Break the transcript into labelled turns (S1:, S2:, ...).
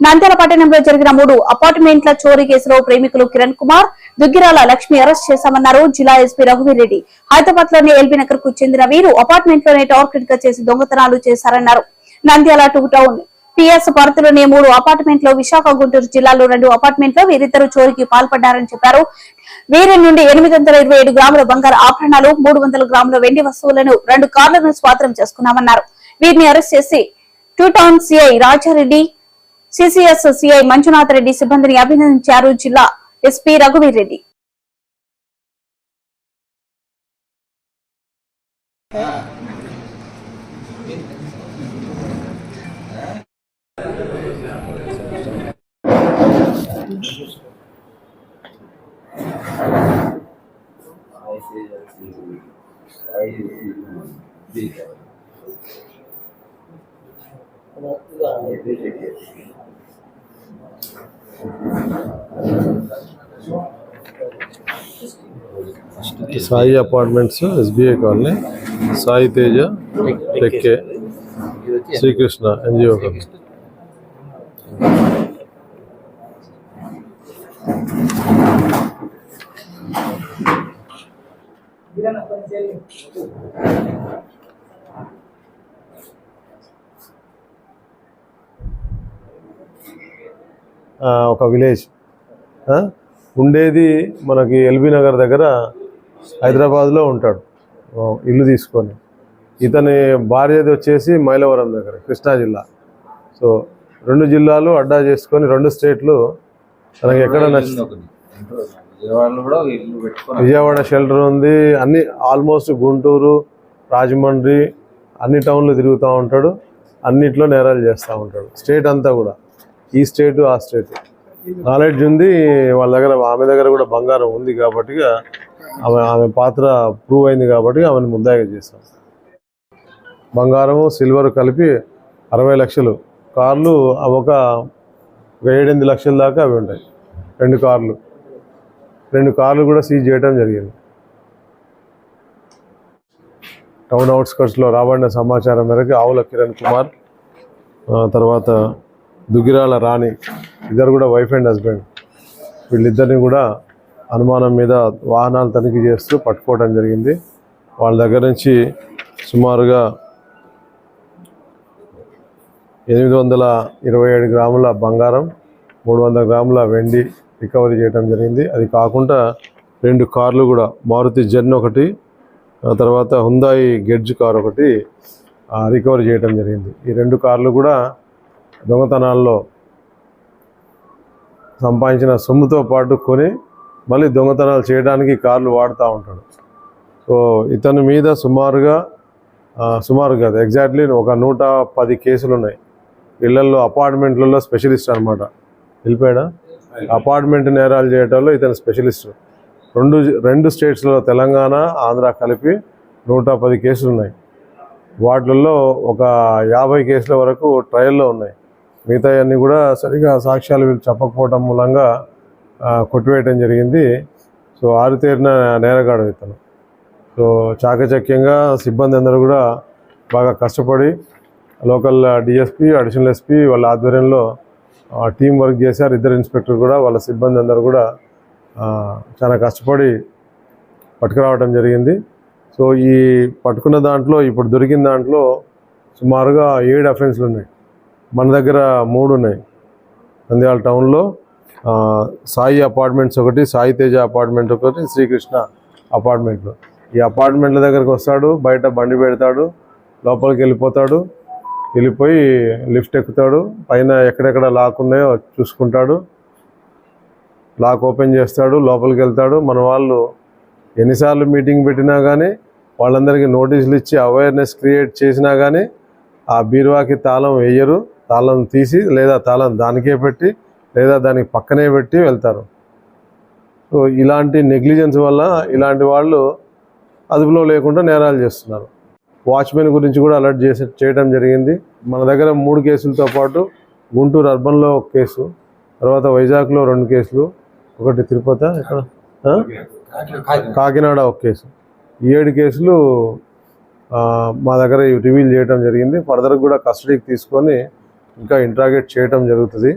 S1: నంద్యాల పట్టణంలో జరిగిన మూడు అపార్ట్మెంట్ల చోరీ కేసులో ప్రేమికులు కిరణ్ కుమార్ దుగ్గిరాల లక్ష్మి అరెస్ట్ చేశామన్నారు జిల్లా ఎస్పీ రఘువీర్ రెడ్డి. హైదరాబాద్లోని ఎల్బీ నగర్కు చెందిన వీరు అపార్ట్మెంట్లోనే టార్గెట్గా చేసి దొంగతనాలు చేశారన్నారు. నంద్యాల టూ టౌన్ పిఎస్ పరిధిలోని మూడు అపార్ట్మెంట్లో విశాఖ గుంటూరు జిల్లాలో రెండు అపార్ట్మెంట్లో వీరిద్దరు చోరీకి పాల్పడ్డారని చెప్పారు. వీరి నుండి ఎనిమిది వందల ఇరవై ఏడు గ్రాముల బంగారు ఆభరణాలు మూడు వందల గ్రాముల వెండి వస్తువులను రెండు కార్లను స్వాధీనం చేసుకున్నామన్నారు. వీరిని అరెస్ట్ చేసి two town CI Raja Reddy CCS CI Manjunath Reddy సిబ్బందిని అభినందించారు జిల్లా SP రఘువీర్ Reddy
S2: Sai apartments SBI colony Sai Teja టెక్కే Srikrishna NGO company ఆ, ఒక విలేజ్? ఉండేది మనకి ఎల్బీ నగర్ దగ్గర హైదరాబాద్లో ఉంటాడు. ఇల్లు తీసుకొని. ఇతని భార్యది వచ్చేసి మైలవరం దగ్గర కృష్ణా జిల్లా. సో రెండు జిల్లాలు అడ్డా చేసుకొని రెండు స్టేట్లు తనకి ఎక్కడ నచ్చి
S3: విజయవాడలో కూడా ఇల్లు పెట్టుకొని
S2: విజయవాడ షెల్టర్ ఉంది. అన్ని ఆల్మోస్ట్ గుంటూరు రాజమండ్రి అన్ని టౌన్లు తిరుగుతూ ఉంటాడు. అన్నిట్లో నేరాలు చేస్తూ ఉంటాడు. స్టేట్ అంతా కూడా. ఈ స్టేట్ ఆ స్టేట్. నాలెడ్జ్ ఉంది వాళ్ళ దగ్గర ఆమె దగ్గర కూడా బంగారం ఉంది కాబట్టి ఆమె ఆమె పాత్ర ప్రూవ్ అయింది కాబట్టి ఆమెను ముద్దాయిగా చేస్తాం. బంగారము సిల్వర్ కలిపి అరవై లక్షలు. కార్లు ఒక ఏడెనిమిది లక్షల దాకా అవి ఉంటాయి. రెండు కార్లు. రెండు కార్లు కూడా సీజ్ చేయడం జరిగింది. టౌన్ అవుట్స్కట్స్లో రాబడిన సమాచారం మేరకు ఆవుల కిరణ్ కుమార్ తర్వాత దుగిరాల రాణి ఇద్దరు కూడా వైఫ్ అండ్ హస్బెండ్ వీళ్ళిద్దరిని కూడా అనుమానం మీద వాహనాలు తనిఖీ చేస్తూ పట్టుకోవడం జరిగింది. వాళ్ళ దగ్గర నుంచి సుమారుగా ఎనిమిది వందల ఇరవై ఏడు గ్రాముల బంగారం మూడు వందల గ్రాముల వెండి రికవరీ చేయడం జరిగింది. అది కాకుండా రెండు కార్లు కూడా మారుతి జెన్ ఒకటి తర్వాత హుందాయి గెడ్జ్ కార్ ఒకటి రికవరీ చేయడం జరిగింది. ఈ రెండు కార్లు కూడా దొంగతనాల్లో సంపాదించిన సొమ్ముతో పాటు కొని మళ్ళీ దొంగతనాలు చేయడానికి కార్లు వాడుతూ ఉంటాడు. సో ఇతని మీద సుమారుగా సుమారు కాదు ఎగ్జాక్ట్లీ ఒక నూట పది కేసులు ఉన్నాయి. ఇళ్ళలో అపార్ట్మెంట్లలో స్పెషలిస్ట్ అనమాట వెళ్ళిపోయాడా? అపార్ట్మెంట్ నేరాలు చేయటంలో ఇతను స్పెషలిస్ట్. రెండు రెండు స్టేట్స్లో తెలంగాణ ఆంధ్ర కలిపి నూట పది కేసులు ఉన్నాయి. వాటిల్లో ఒక యాభై కేసుల వరకు ట్రయల్లో ఉన్నాయి. మిగతా అన్నీ కూడా సరిగా సాక్ష్యాలు వీళ్ళు చెప్పకపోవడం మూలంగా కొట్టివేయటం జరిగింది. సో ఆరుతేరిన నేరగాడు ఇతను. సో చాకచక్యంగా సిబ్బంది అందరూ కూడా బాగా కష్టపడి లోకల్ డిఎస్పి అడిషనల్ ఎస్పి వాళ్ళ ఆధ్వర్యంలో టీం వర్క్ చేశారు. ఇద్దరు ఇన్స్పెక్టర్ కూడా వాళ్ళ సిబ్బంది అందరూ కూడా చాలా కష్టపడి పట్టుకురావడం జరిగింది. సో ఈ పట్టుకున్న దాంట్లో ఇప్పుడు దొరికిన దాంట్లో సుమారుగా ఏడు అఫెన్స్లు ఉన్నాయి. మన దగ్గర మూడు ఉన్నాయి. నంద్యాల టౌన్లో సాయి అపార్ట్మెంట్స్ ఒకటి సాయి తేజ అపార్ట్మెంట్ ఒకటి శ్రీకృష్ణ అపార్ట్మెంట్లు. ఈ అపార్ట్మెంట్ల దగ్గరకు వస్తాడు బయట బండి పెడతాడు లోపలికి వెళ్ళిపోతాడు వెళ్ళిపోయి లిఫ్ట్ ఎక్కుతాడు పైన ఎక్కడెక్కడ లాక్ ఉన్నాయో చూసుకుంటాడు లాక్ ఓపెన్ చేస్తాడు లోపలికి వెళ్తాడు. మన వాళ్ళు ఎన్నిసార్లు మీటింగ్ పెట్టినా కానీ వాళ్ళందరికీ నోటీసులు ఇచ్చి అవేర్నెస్ క్రియేట్ చేసినా కానీ ఆ బీరువాకి తాళం వేయరు. తాళం తీసి లేదా తాళం దానికే పెట్టి లేదా దానికి పక్కనే పెట్టి వెళ్తారు. సో ఇలాంటి నెగ్లిజెన్స్ వల్ల ఇలాంటి వాళ్ళు అదుపులో లేకుండా నేరాలు చేస్తున్నారు. వాచ్మెన్ గురించి కూడా అలర్ట్ చేసి చేయడం జరిగింది. మన దగ్గర మూడు కేసులతో పాటు గుంటూరు అర్బన్లో ఒక కేసు తర్వాత వైజాగ్లో రెండు కేసులు ఒకటి తిరుపతి ఇక్కడ కాకినాడ ఒక కేసు. ఈ ఏడు కేసులు మా దగ్గర రివీల్ చేయడం జరిగింది. ఫర్దర్ కూడా కస్టడీకి తీసుకొని ఇంకా ఇంట్రాగేట్ చేయటం జరుగుతుంది.